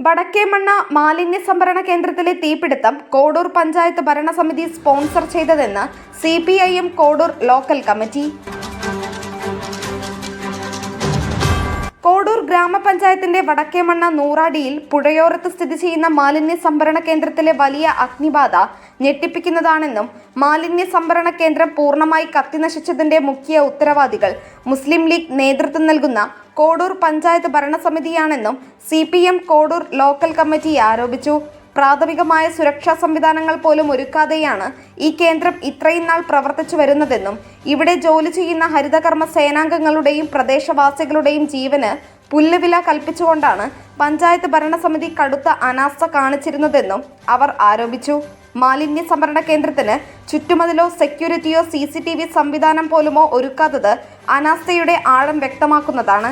വടക്കേമണ്ണ മാലിന്യ സംഭരണ കേന്ദ്രത്തിലെ തീപിടുത്തം കോഡൂർ പഞ്ചായത്ത് ഭരണസമിതി സ്പോൺസർ ചെയ്തതെന്ന് C P I M Kodur local committee. Kodur ഗ്രാമപഞ്ചായത്തിന്റെ വടക്കേമണ്ണ നൂറാടിയിൽ പുഴയോരത്ത് സ്ഥിതി ചെയ്യുന്ന മാലിന്യ സംഭരണ കേന്ദ്രത്തിലെ വലിയ അഗ്നിബാധ ഞെട്ടിപ്പിക്കുന്നതാണെന്നും മാലിന്യ സംഭരണ കേന്ദ്രം പൂർണമായി കത്തിനശിച്ചതിന്റെ മുഖ്യ ഉത്തരവാദികൾ മുസ്ലിം ലീഗ് നേതൃത്വം നൽകുന്ന Kodur panchayat ഭരണസമിതിയാണെന്നും C P M Kodur local committee ആരോപിച്ചു. പ്രാഥമികമായ സുരക്ഷാ സംവിധാനങ്ങൾ പോലും ഒരുക്കാതെയാണ് ഈ കേന്ദ്രം ഇത്രയും നാൾ പ്രവർത്തിച്ചു വരുന്നതെന്നും ഇവിടെ ജോലി ചെയ്യുന്ന ഹരിതകർമ്മ സേനാംഗങ്ങളുടെയും പ്രദേശവാസികളുടെയും ജീവന് പുല്ലുവില കൽപ്പിച്ചുകൊണ്ടാണ് പഞ്ചായത്ത് ഭരണസമിതി കടുത്ത അനാസ്ഥ കാണിച്ചിരുന്നതെന്നും അവർ ആരോപിച്ചു. മാലിന്യ സംഭരണ കേന്ദ്രത്തിന് ചുറ്റുമതിലോ സെക്യൂരിറ്റിയോ സി സി ടി വി സംവിധാനം പോലുമോ ഒരുക്കാത്തത് അനാസ്ഥയുടെ ആഴം വ്യക്തമാക്കുന്നതാണ്.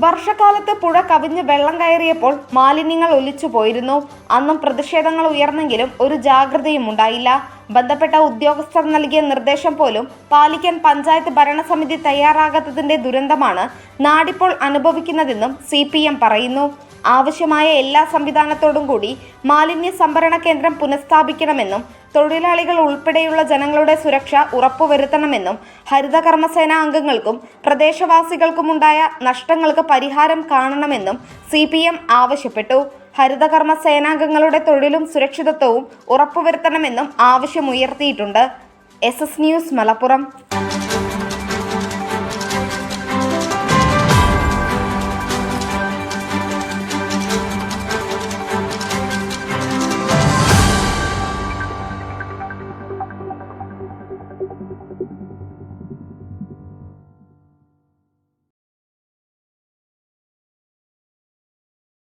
വർഷക്കാലത്ത് പുഴ കവിഞ്ഞ് വെള്ളം കയറിയപ്പോൾ മാലിന്യങ്ങൾ ഒലിച്ചു പോയിരുന്നു. അന്നും പ്രതിഷേധങ്ങൾ ഉയർന്നെങ്കിലും ഒരു ജാഗ്രതയും ഉണ്ടായില്ല. ബന്ധപ്പെട്ട ഉദ്യോഗസ്ഥർ നൽകിയ നിർദ്ദേശം പോലും പാലിക്കാൻ പഞ്ചായത്ത് ഭരണസമിതി തയ്യാറാകാത്തതിന്റെ ദുരന്തമാണ് നാടിപ്പോൾ അനുഭവിക്കുന്നതെന്നും സി പറയുന്നു. ആവശ്യമായ എല്ലാ സംവിധാനത്തോടും കൂടി മാലിന്യ സംഭരണ കേന്ദ്രം പുനഃസ്ഥാപിക്കണമെന്നും തൊഴിലാളികൾ ഉൾപ്പെടെയുള്ള ജനങ്ങളുടെ സുരക്ഷ ഉറപ്പുവരുത്തണമെന്നും ഹരിതകർമ്മസേന അംഗങ്ങൾക്കും പ്രദേശവാസികൾക്കുമുണ്ടായ നഷ്ടങ്ങൾക്ക് പരിഹാരം കാണണമെന്നും സി ആവശ്യപ്പെട്ടു. ഹരിതകർമ്മ സേനാംഗങ്ങളുടെ തൊഴിലും സുരക്ഷിതത്വവും ഉറപ്പുവരുത്തണമെന്നും ആവശ്യമുയർത്തിയിട്ടുണ്ട്. S S news Malappuram.